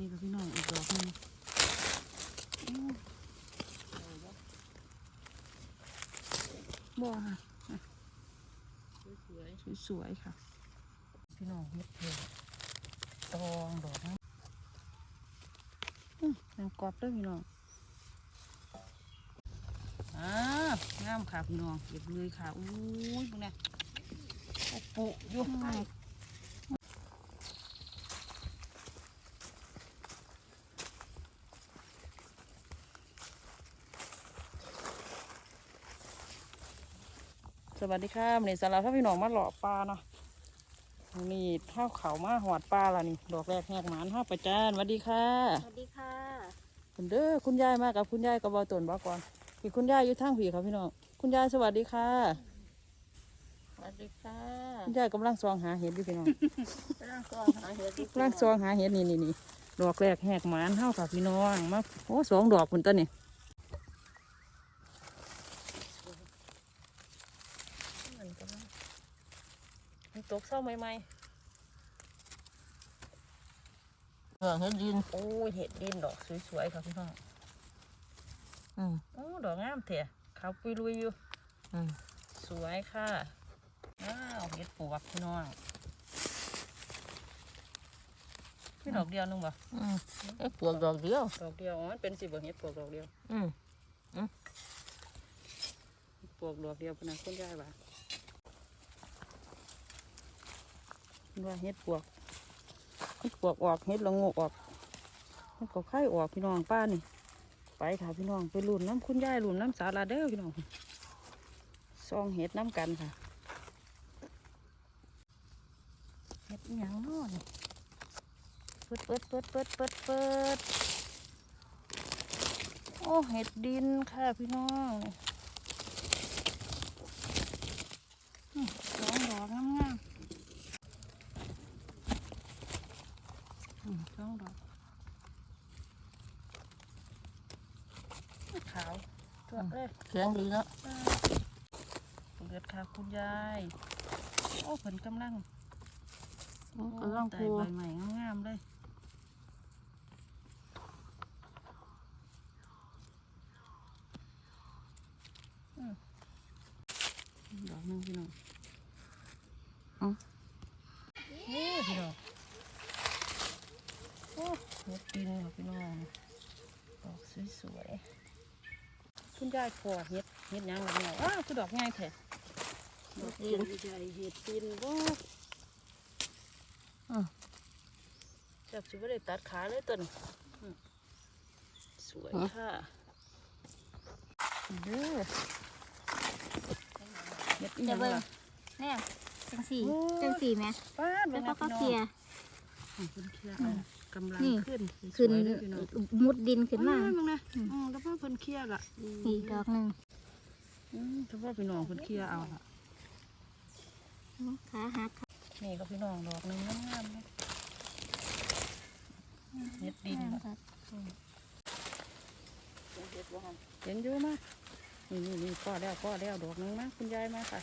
นี่ก็พี่น้องอีกดอกหนึงอู้บ่ค่ะสวยสวยๆค่ะ พี่น้องเฮ็ดเผือกตองดอกนะอื้อยังกรอบเด้วยพี่น้องอ่างามค่ะพี่น้องเก็บเลยค่ะ อุ้ยพวกเนี้ยโอ้ปุอยู่ สวัสดีค่ะวันนี้สำหรับถ้าพี่น้องมาหล่อปลาเนาะนี่เท้าเขามาหอดปลาละนี่ ดอกแรกแหกหมานห้าประจานสวัสดีค่ะสวัสดีค่ะคุณเด้อคุณยายมากับคุณยายกับเบาตนบ่ก่อนพี่คุณยายอยู่ทางผีครับพี่น้องคุณยายสวัสดีค่ะสวัสดีค่ะคุณยายกำลังซองหาเห็ดอยู่พี่น้องร่างกองหาเห็ดดีกำลังซองหาเห็ดนี่นี่นี่ดอกแรกแหกหมานเท่ากับพี่น้องมาโอ้สองดอกคุณต้นนี่มันตก เศร้าใหม่เออเห็ดดินโอ้ยเห็ดดินดอกสวยๆครับพี่น้องอืมโอ้ดอกงามเถอะขาวปุยลุยอยู่อืมสวยค่ะว้าวเห็ดปวกพี่น้องพี่ดอกเดียวนึงบ่อืมไอ้ปวกดอกเดียวดอกเดียวอ๋อมันเป็นสิบ่เห็ดปวกดอกเดียว อืมปวกดอกเดียวพนักคนยายว่าเพิ่น ว่าเห็ดปวกเห็ดปวกออกเห็ดละงกออกเห็ดก็ไข่ออกพี่น้องป้านี่ไปค่ะพี่น้องไปลุ่นน้ำคุณยายลุ่นน้ำสาลาเด้อพี่น้องซองเห็ดน้ำกันค่ะเห็ดอิหยังน้อนี่เปิดเปิดเปิดเปิดเปิดเปิดโอ้เห็ดดินค่ะพี่น้องนี่อืมสองดอกงามๆ อืมสองดอกขาวตัวเอ้ยแข็งดีเนาะเลือดค่ะคุณยาย โอ้ผลกำลังอืมกำลังแต่พูใบใหม่งามๆเลยอืมดอกหนึงพี่น้องเอ๋อนี่พี่น้อง โอ้เห็ดดินค่ะพี่น้องดอกสวยๆคุณยายพอเห็ดเห็ดหยังแบบนี้อ้าวคือดอกง่ายแท้ดอกดินใหญ่เห็ดดินบ่อืมจับสิบ่ได้ตัดขาเลยต้นอืมสวยค่ะเด้อเห็ดอีหเดี๋ยัยวงเบิ่งล่ะแม่จังสี่โอ้ยจังสี่ไหมป้าดแล้วเบิ่งก็นะก็พี่เคลีน้ยองร์อืมเพิ่นเคลียร์เอากำลังนี่ ขึ้นขึ้นสวยเด้อพี่น้องมุดดินขึ้นมา โอ้ยมึงนะอืมแล้วพ่อเพิ่นเคลียร์ล่ะอีกดอกหนึ่งอืมแล้วพ่อพี่น้องเพิ่นเคลียร์เอาล่ะ ขาหักนี่ก็พี่น้องดอกหนึงงามๆเลยเห็ดดินล่ะครับเห็นอยู่มานี่นี่นี่พ่อแล้วพ่อแล้วดอกหนึงมาคุณยายมาค่ะ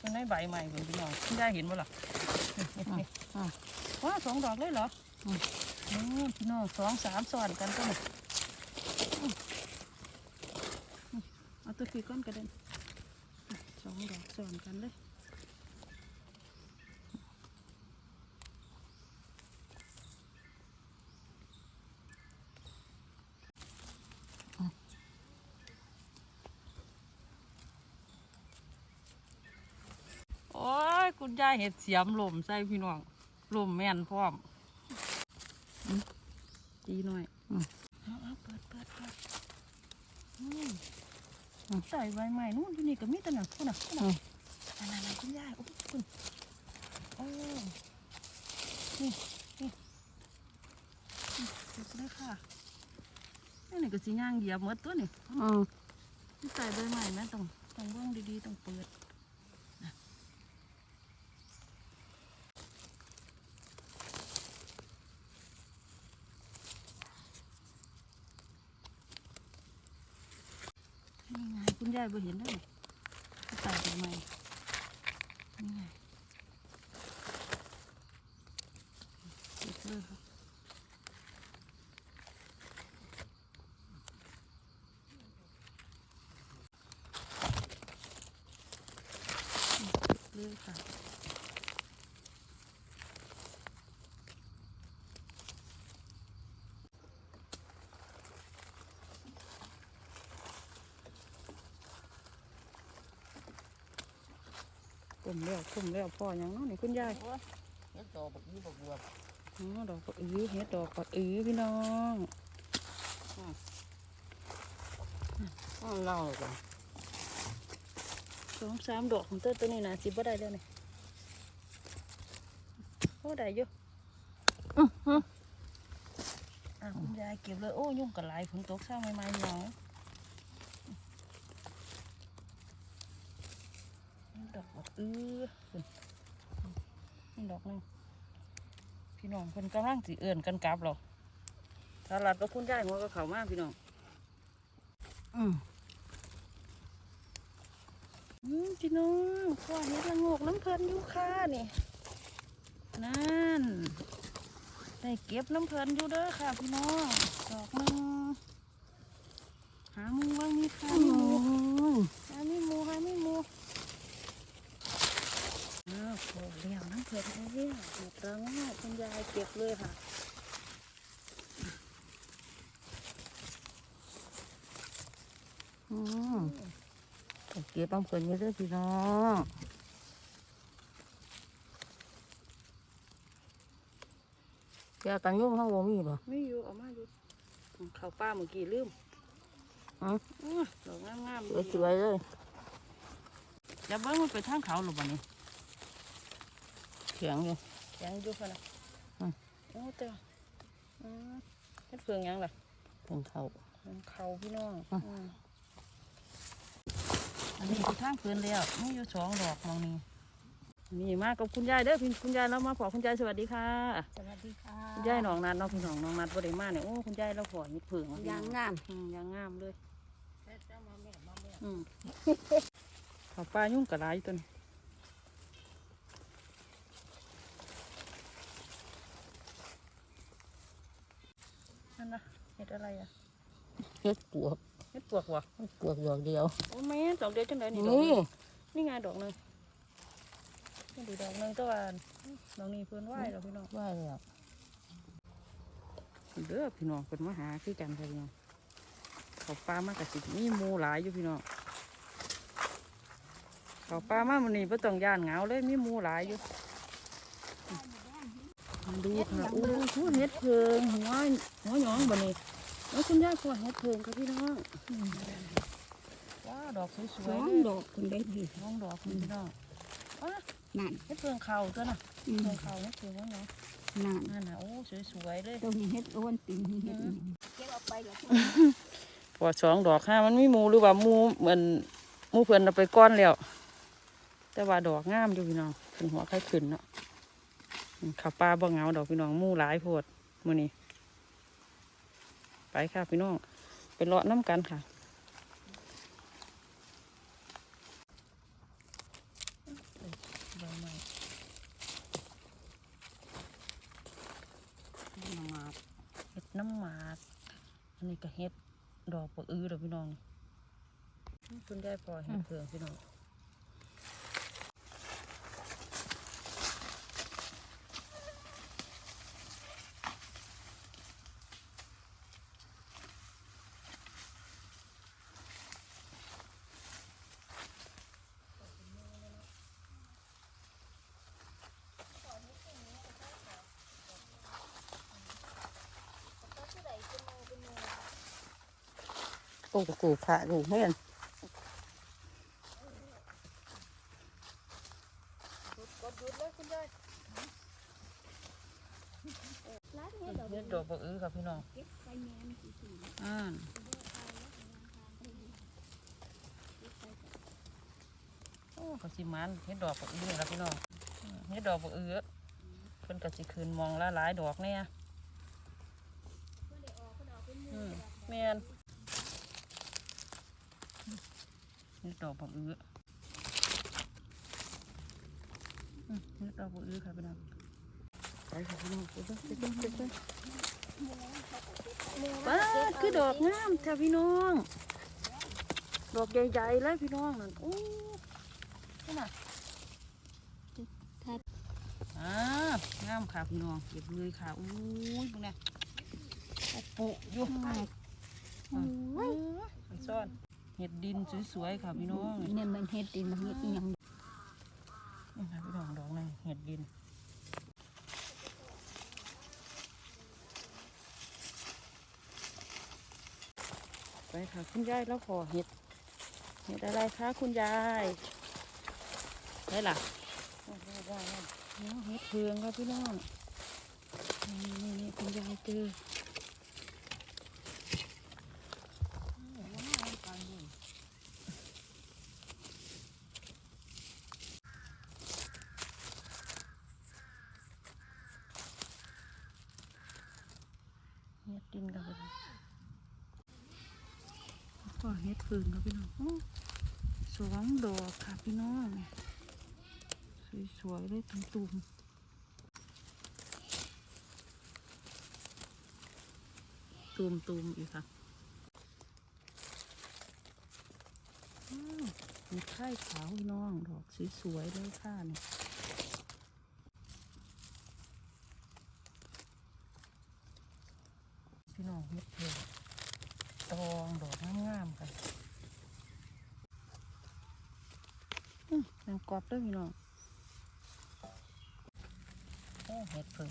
มันได้ใบใหม่เหมือนพี่น้องคุณยายเห็นบ่ล่ะนี่นี่นี่ ว้าสองดอกเลยเหรออืมพี่น้องสองสามซ้อนกันก็เลยเอาตัวฟีก้อนกระเด็นสองดอกซ้อนกันเลยโอ้ย คุณยายเห็ดเสียมลมใส่พี่น้องลมแม่นพร้อมอืมจีหน่อยเอาเอาเปิดเปิดเปิดอืมใส่ใบใหม่นู่นที่นี่ก็มีแต่หนังคุณน่ะคุณน่ะนั่นนั่นคุณยายโอ้ยคุณโอ้นี่นี่นี่สุดเลยค่ะนี่นี่ก็สีย่างเหยียบหมดตัวนี่อืมใส่ใบใหม่นะต้องต้องเบื้องดีๆต้องเปิด นี่ไงคุณยายไปเห็นได้ใส่ทำไมนี่ไงเด็ดเลยเลยค่ะ บตุ่มแล้วตุ่มแล้วพ่ออย่างเน้อนี่คุณยายเฮ็ดต่อบักยี่บักบวบอ๋อดอกปะอื้อเฮ็ดดอกปะอื้อพี่น้องอ้าวเล่ากันสองสามดอกของเต้นตัวนี้นะสิบ่ได้แล้วนี่โอ้ได้อยู่อะคุณยายเก็บเลยโอ้ยุ่งกับหลายฝนตกเช้าใหม่ๆหนอง ดออคุณนี่ดอกนึงพี่น้องคนกำลังสิเอื่นกันกลับหรอตลาดก็คุณยายหัวก็เข้ามากพี่น้อง อืมพี่น้องพ่อเฮ็ดละโงกน้ำเพลินอยู่ค่ะนี่ นั่น ได้เก็บน้ำเพลินอยู่เด้อค่ะ พี่น้อง ดอกนึงหาหมูบ้างมีค่ะมีหมูหามีหมูหามีหมูอ้าว โผล่เลี้ยงน้ำเพลินเอาเลี้ยงหมดแล้วคุณยายเก็บเลยค่ะอืมเก็บบังเพิ่นอยู่เด้อพี่น้องแกกันยุ่งเขาบ่มีบ่ไม่อยู่เอามาอยู่เขาป้าเมื่อกี้ลืมอ๋ออื้อดอกงามๆสวยๆเลยอย่าเบิ้งมันไปทางเขาหรือเปล่านี่ เขียงอยู่ยังอยู่ค่ะนะอืมโอ้เจ้าอืมเฮ็ดเพืองหยังล่ะเพิ่งเข้ามันเขาพี่น้องอืมอืมอันนี้คือทางเพือนแล้วมีอยู่สองดอกมองนี่นี่มากับคุณยายเด้อพี่คุณยายเรามาขอคุณยายสวัสดีค่ะ สวัสดีค่ะคุณยายหนองนัดเนาะพี่น้องหนองนัดบ่ได้มาเนี่ยโอ้คุณยายเราขอมีเพืองเนาะพี่น้ยางงามอืมยางงามเลยอืมเขาปลายุ่งกระไรตัวนี้นั่นนะ เห็ดอะไรอะเฮ็ดปวกเห็ดปวกวะเฮ็ดปวกดอกเดียวโอ้แม่ดอกเดียวจังไดนี่ดอกนี่นึงนี่ไงดอกหนึงนี่ดีดอกหนึงแตัวาดอกนี้เพิ่นไหวดอกพี่น้องว่าแล้วเด้อพี่น้องเพิ่นมาหาคือกันค่ะพี่น้องเขาปลามากระสิมีหมูหลายอยู่พี่น้องเขาปลามามันนี้บ่ต้องย่านเหงาเลยมีหมูหลายอยู่มาดูค่ะอู้หูเห็ดเพิงหัวหัวหยองบ่นี่ แล้วคุณย่าพอเห็ดเพิงค่ะพี่น้องว้าวดอกสสวยอๆงเลยดอกคุณได้ดีน้องดอกนี่พี่น้องว้านั่นเฮ็ดเพิงเขาตัวน่ะอืมเพิงเขาเฮ็ดเพิงว่าเนาะนั่นนั่นน่ะโอ้สวยๆเลยตรงนี้เฮ็ดโอนติ่งนี่เฮ็ดนี่เก็บเอาไปแล้วพอสองดอกห้ามันไม่มูหรือว่ามูเหมือนมูเพื่อนเอาไปก้อนแล้ว แต่ว่าดอกงามอยู่พี่น้องเป็นหัวไข่ขึ้นเนาะอืมข้าวปลาบ่เหงาดอกพี่น้องมูหลายโพดมื้อนี้ ไปค่ะพี่น้องไปเลาะน้ำกันค่ะใบไม้น้ำหมากเห็ดน้ำหมากอันนี้ก็เห็ดดอกปะอื้อเด้อพี่น้องนี่คุณยายพอเห็ดเผืองพี่น้อง กูกกูพระกูเฮ็ดร้านนี้ดอกเห็ดดอกปะอื้อค่ะพี่น้องเก็บไปแม่นสิอ่าโอ้ก็สิมันเห็ดดอกปะอื้อนี่ละพี่น้องเห็ดดอกปะอื้อเพิ่นก็สิคืนมองละหลายดอกเนี่ยอืมแม่น เห็ดดอกปะอื้ออืมเห็ดอกปะอื้อค่ะพี่น้องไปค่ะพี่น้องไปเด้อไปเด้อไปเด้อป้าคือดอกงามแท้พี่น้อง ดอกใหญ่ๆเลยพี่น้องนั่นโอ้นี่น่ะอ่างามค่ะพี่น้องเก็บเลยค่ะอู้ยบุญนี่ยโปุอยู่ไปซ่อน เห็ดดินสวยๆค่ะพี่น้องเนี่ยมันเฮ็ดดินมันเฮ็ดอีหยังนี่ค่ะพี่น้องดอกนึงเห็ดดินไปค่ะคุณยายแล้วขอเห็ดเห็ดอะไรคะคุณยายได้ล่ะโอ้โหได้แล้วเนาะเห็ดเพืองครับพี่น้องนี่นี่นี่คุณยายเจอ เห็ดดินกับพี่น้องก็เห็ดเพืองครับพี่น้องสองดอกค่ะพี่น้องสวยๆเลยตุ่มๆตูมตูมๆอีกค่ะมีไข่ขาวพี่น้อง ดอกสวยๆเลยค่ะเนี่ย พี่น้องเฮ็ดเผือกตองดอกงามๆกันอื้อยังกรอบด้วยพี่น้องโอ้เห็ดเผือก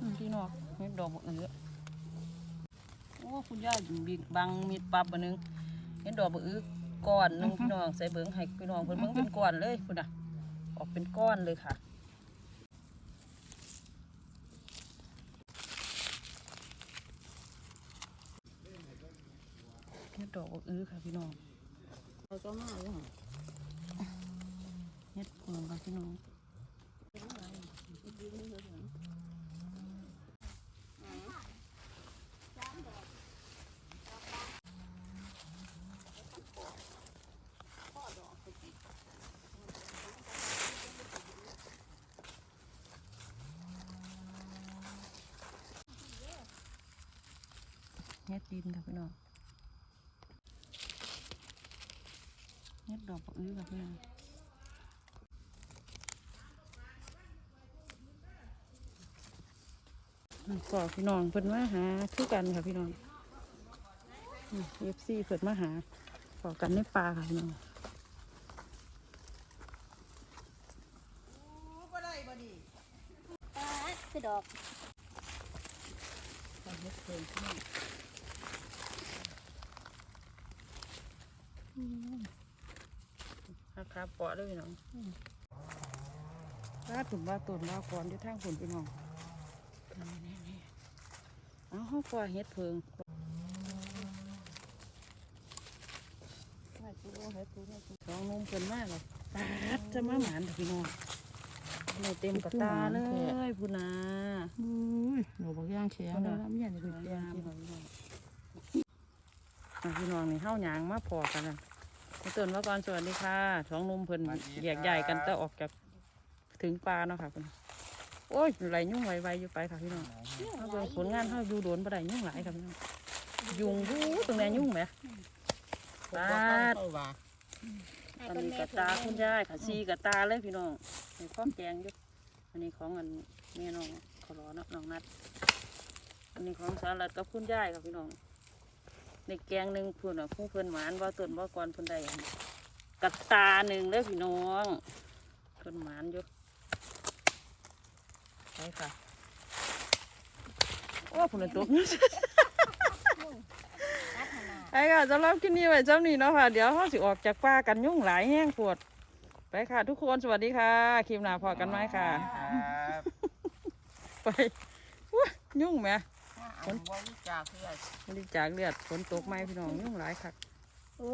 อืมพี่น้องเห็ดดอกบักเอือโอ้คุณย่าบีกบังมีดปับอันนึงเห็ดดอกบักเอือก้อนหนึงพี่น้องใส่เบิ้งให้พี่น้องเพิ่นเบิ้งเป็นก้อนเลยคุณน่ะออกเป็นก้อนเลยค่ะ เห็ดดอกบกเอือค่ะพี่น้องเราก็มาเลยเห็ดเพิงค่ะพี่น้องเฮ็ดดินค่ะพี่น้องเฮ็ดด อกบักอื้อค่ะพี่น้องอืมก็พี่น้องเพิ่นมาหาคือกันค่ะพี่น้องเอฟซีเพิ่นมาหาขอกันในป่าค่ะพี่น้องปลาคือดอกไปเฮ็ดเพิ่นพี่น้อง ราคาเปาะเลยพี่น้องถ้าถึงว่าต้นว่าก่อนที่ทางผลพี่น้องนี่ๆๆเอาห้องปล่อยเฮ็ดเพิงไม่ตัวให้ตัวให้ตัวสองนมเพิ่นมากเลยปาดจะมาหมานเถอะพี่น้องในเต็มกระตาเลยพูนาอุ้ยหนูบอกย่างแข็งเลยนะไม่อยากจะสเป็นวยเตียงงามกินค่ะพี่น้องอะพี่น้องนี่เฮาหยางมาพอกันนะพี่ ต้นว่าก่อนสวัสดีค่ะสองนมเพิ่นแยกย้ายกันแต่ออกจากถึงปลาเนาะค่ะคุณโอ้ยไหลยุ่งไวๆอยู่ไปค่ะพี่น้องเอาเบิ่งผลงานเฮาอยู่โดนบ่ได้ยุ่งหลายค่ะพี่น้องยุงหูตรงไหนยุ่งไหมปาดว่าอันนี้กระตาคุณยายค่ะซีกระตาเลยพี่น้องในข้อมแกงอยู่อันนี้ของอันแม่น้องขอรอเนาะน้องนัด อันนี้ของสาลัดกับคุณยายค่ะพี่น้อง ในแกงหนึ่งพูนอะผู้เพิ่นหมานว่าต้นว่าก่อนเพิ่นได้อันกระตาหนึ่งเลยพี่น้องเพิ่นหมานอยู่ไปค่ะโอ้พุ่นนะตกรัดขนาดไปค่ะสำหรับคลิปนี้ไว้เจ้านี้เนาะค่ะ เดี๋ยวเขาสิออกจากป่ากันยุ่งหลายแห้งปวด ไปค่ะ ทุกคนสวัสดีค่ะคลิปหน้าพอกันไหมค่ะครับไปอุ๊ยยุ่งไหม คนบริจาคเพื่อบริจาคเลือดฝนตกไหมพี่น้องยุ่งหลายค่ะโอ้